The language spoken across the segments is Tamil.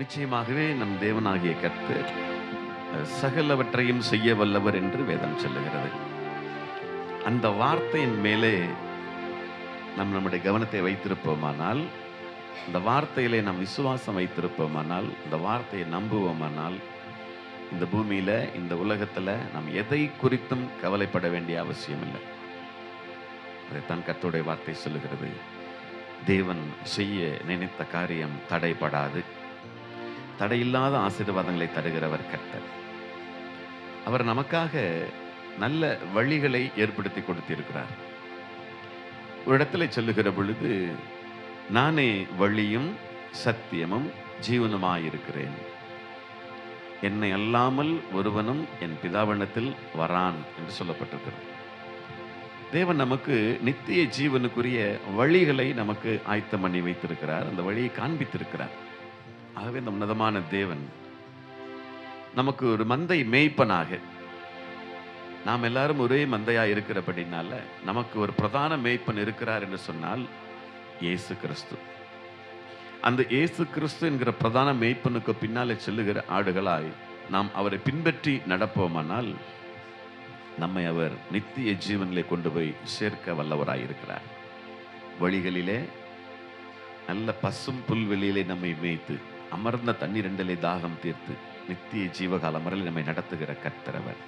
நிச்சயமாகவே நம் தேவனாகிய கர்த்தர் சகலவற்றையும் செய்ய வல்லவர் என்று வேதம் சொல்லுகிறது. அந்த வார்த்தையின் மேலே நம் நம்முடைய கவனத்தை வைத்திருப்போமானால் இந்த வார்த்தையிலே நாம் விசுவாசம் வைத்திருப்போமானால் இந்த வார்த்தையை நம்புவோமானால் இந்த பூமியில் இந்த உலகத்தில் நாம் எதை குறித்தும் கவலைப்பட வேண்டிய அவசியம் இல்லை. அதைத்தான் கத்தோடைய வார்த்தை சொல்லுகிறது. தேவன் செய்ய நினைத்த காரியம் தடைபடாது. தடையில்லாத ஆசீர்வாதங்களை தருகிறவர் கர்த்தர். அவர் நமக்காக நல்ல வழிகளை ஏற்படுத்தி கொடுத்திருக்கிறார். ஒரு இடத்துல சொல்லுகிற பொழுது நானே வழியும் சத்தியமும் ஜீவனுமாயிருக்கிறேன். என்னை அல்லாமல் ஒருவனும் என் பிதாவனத்தில் வரான் என்று சொல்லப்பட்டிருக்கிறது. தேவன் நமக்கு நித்திய ஜீவனுக்குரிய வழிகளை நமக்கு ஆயத்தம் பண்ணி வைத்திருக்கிறார். அந்த வழியை காண்பித்திருக்கிறார். ஆகவே இந்த உன்னதமான தேவன் நமக்கு ஒரு மந்தை மேய்ப்பனாக. நாம் எல்லாரும் ஒரே மந்தையா இருக்கிறபடினால நமக்கு ஒரு பிரதான மேய்ப்பன் இருக்கிறார் என்று சொன்னால் இயேசு கிறிஸ்து. அந்த இயேசு கிறிஸ்து என்கிற பிரதான மேய்ப்பனுக்கு பின்னாலே செல்லுகிற ஆடுகளாய் நாம் அவரை பின்பற்றி நடப்போமானால் நம்மை அவர் நித்திய ஜீவனிலே கொண்டு போய் சேர்க்க வல்லவராய் இருக்கிறார். வழிகளிலே நல்ல பசும் புல்வெளியிலே நம்மை மேய்த்து அமர்ந்த தண்ணீரண்டிலே தாகம் தீர்த்து நித்திய ஜீவகால வரை நம்மை நடத்துகிற கர்த்தரவர்.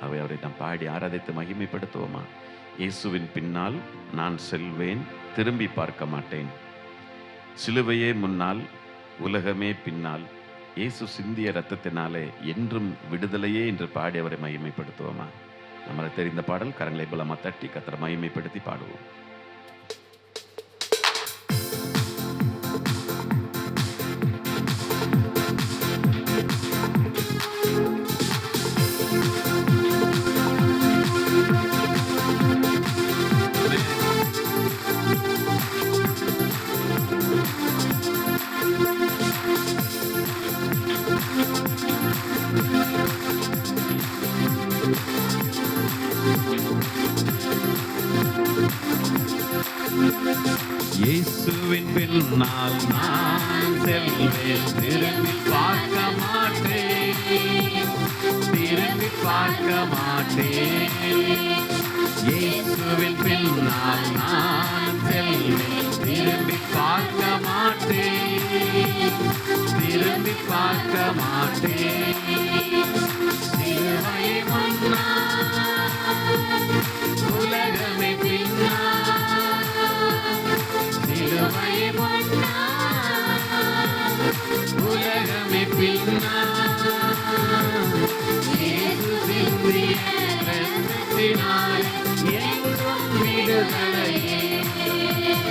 அவை அவரை நாம் பாடி ஆராதித்து மகிமைப்படுத்துவோமா? இயேசுவின் பின்னால் நான் செல்வேன் திரும்பி பார்க்க மாட்டேன். சிலுவையே முன்னால் உலகமே பின்னால். இயேசு சிந்திய ரத்தத்தினாலே என்றும் விடுதலையே என்று பாடி அவரை மகிமைப்படுத்துவோமா? நம்மளுக்கு தெரிந்த பாடல் கரங்களை பலமாக தட்டி கத்தரை மகிமைப்படுத்தி பாடுவோம். இயேசுவின் பின்னால் நான் செல்வேன். திரும்பி பார்க்க மாட்டேன். திரும்பி பார்க்க மாட்டேன். இயேசுவின் பின்னால் நான் செல்வேன். திரும்பி பார்க்க மாட்டேன். திரும்பி பார்க்க மாட்டேன்.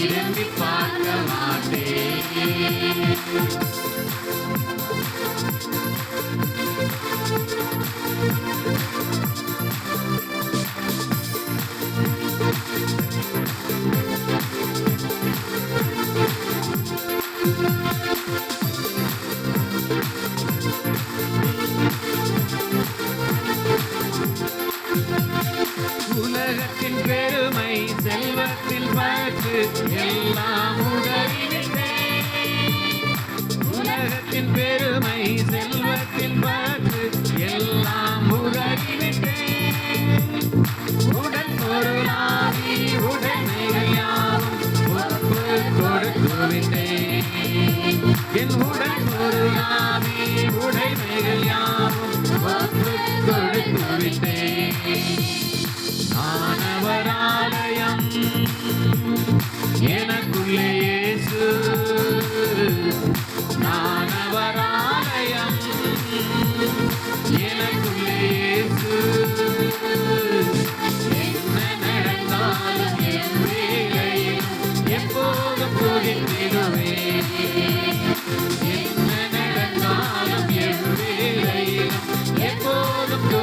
திரும்பி பார்க்க மாட்டேன்.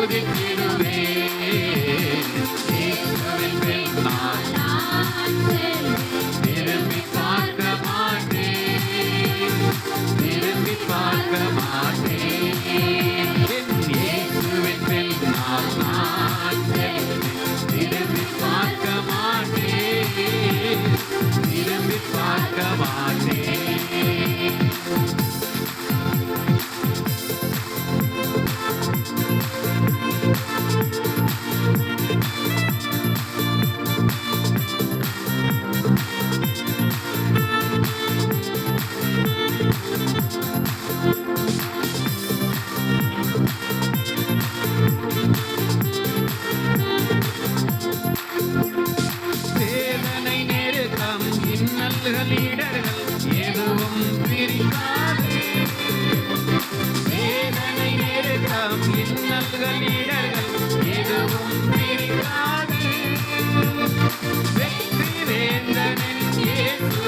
துதித்திடுவே நான் திரும்பி பார்க்க மாட்டேன். திரும்பி பார்க்க மாட்டேன். இயேசுவின் மேல் நான் திரும்பி பார்க்க மாட்டேன். திரும்பி பார்க்க மாட்டேன்.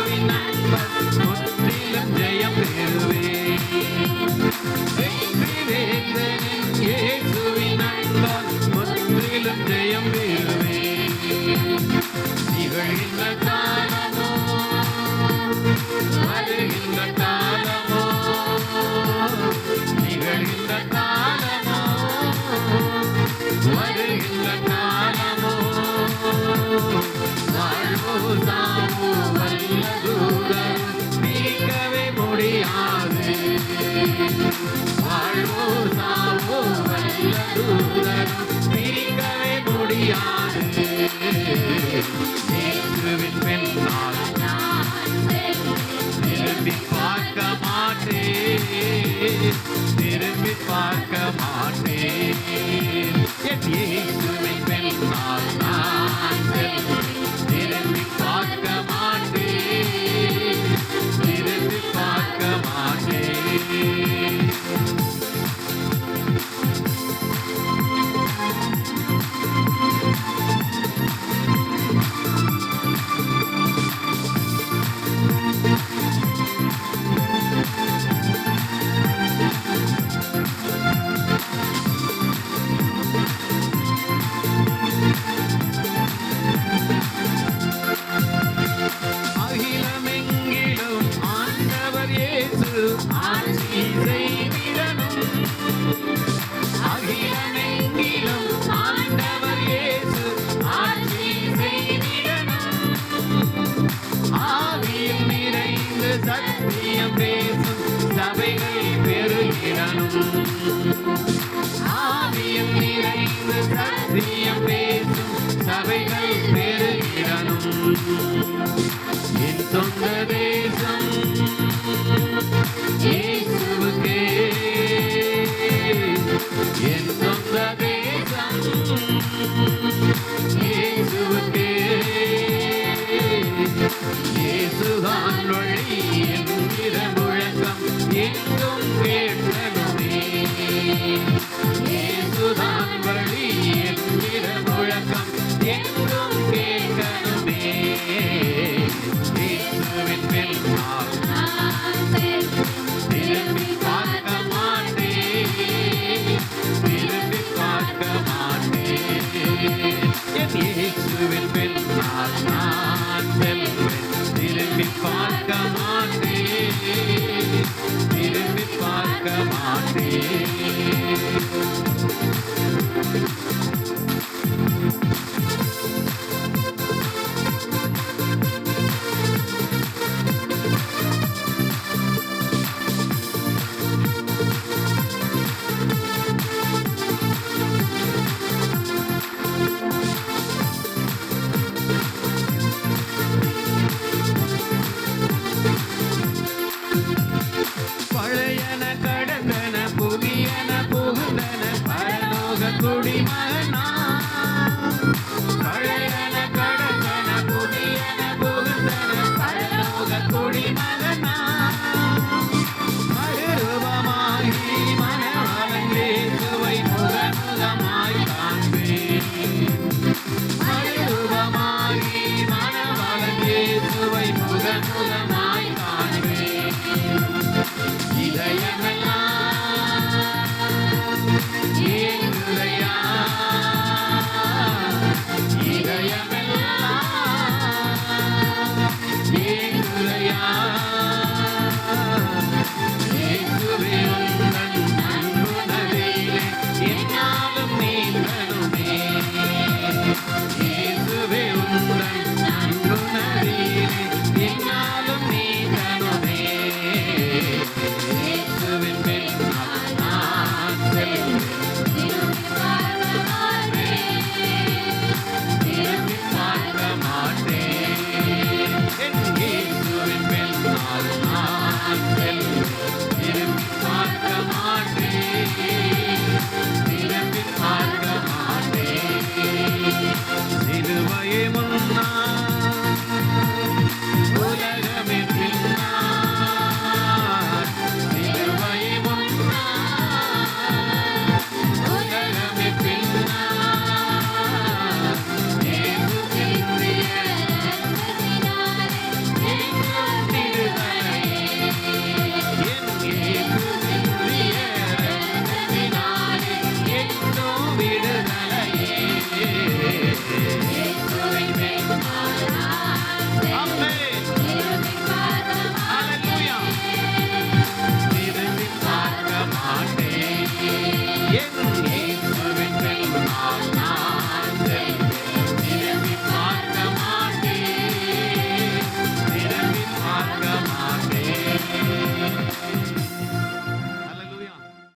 story, man. பார்க்க மாட்டேன் பேசுவை முதன் முதனாய்